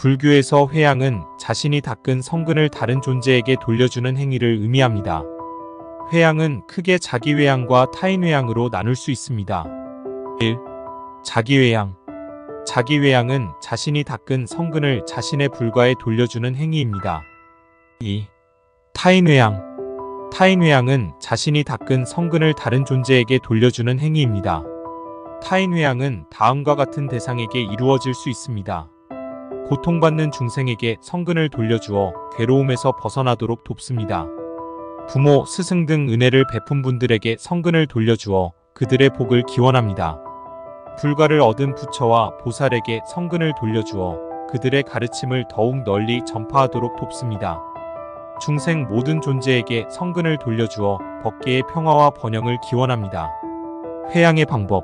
불교에서 회양은 자신이 닦은 성근을 다른 존재에게 돌려주는 행위를 의미합니다. 회양은 크게 자기 회양과 타인 회양으로 나눌 수 있습니다. 1. 자기 회양. 자기 회양은 자신이 닦은 성근을 자신의 불과에 돌려주는 행위입니다. 2. 타인 회양. 타인 회양은 자신이 닦은 성근을 다른 존재에게 돌려주는 행위입니다. 타인 회양은 다음과 같은 대상에게 이루어질 수 있습니다. 고통받는 중생에게 성근을 돌려주어 괴로움에서 벗어나도록 돕습니다. 부모, 스승 등 은혜를 베푼 분들에게 성근을 돌려주어 그들의 복을 기원합니다. 불가를 얻은 부처와 보살에게 성근을 돌려주어 그들의 가르침을 더욱 널리 전파하도록 돕습니다. 중생 모든 존재에게 성근을 돌려주어 법계의 평화와 번영을 기원합니다. 회양의 방법.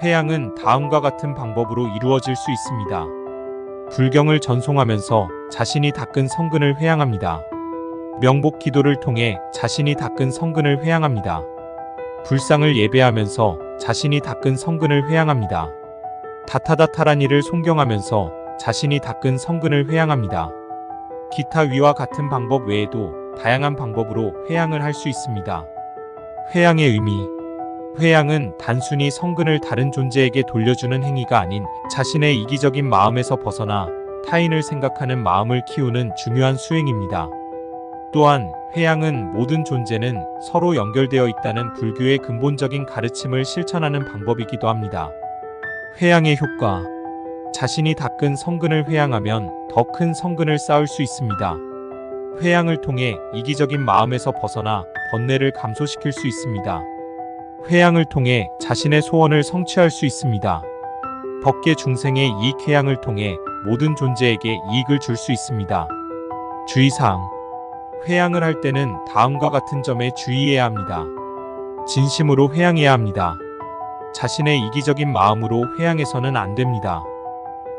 회양은 다음과 같은 방법으로 이루어질 수 있습니다. 불경을 전송하면서 자신이 닦은 성근을 회양합니다. 명복 기도를 통해 자신이 닦은 성근을 회양합니다. 불상을 예배하면서 자신이 닦은 성근을 회양합니다. 다타다타라니를 송경하면서 자신이 닦은 성근을 회양합니다. 기타 위와 같은 방법 외에도 다양한 방법으로 회양을 할 수 있습니다. 회양의 의미 회양은 단순히 성근을 다른 존재에게 돌려주는 행위가 아닌 자신의 이기적인 마음에서 벗어나 타인을 생각하는 마음을 키우는 중요한 수행입니다. 또한 회양은 모든 존재는 서로 연결되어 있다는 불교의 근본적인 가르침을 실천하는 방법이기도 합니다. 회양의 효과 자신이 닦은 성근을 회양하면 더 큰 성근을 쌓을 수 있습니다. 회양을 통해 이기적인 마음에서 벗어나 번뇌를 감소시킬 수 있습니다. 회양을 통해 자신의 소원을 성취할 수 있습니다. 법계 중생의 이익 회양을 통해 모든 존재에게 이익을 줄 수 있습니다. 주의사항 회양을 할 때는 다음과 같은 점에 주의해야 합니다. 진심으로 회양해야 합니다. 자신의 이기적인 마음으로 회양해서는 안 됩니다.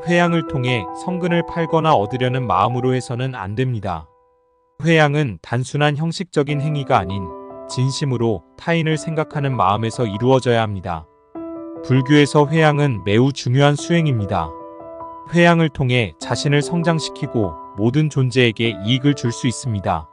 회양을 통해 성근을 팔거나 얻으려는 마음으로 해서는 안 됩니다. 회양은 단순한 형식적인 행위가 아닌 진심으로 타인을 생각하는 마음에서 이루어져야 합니다. 불교에서 회양은 매우 중요한 수행입니다. 회양을 통해 자신을 성장시키고 모든 존재에게 이익을 줄 수 있습니다.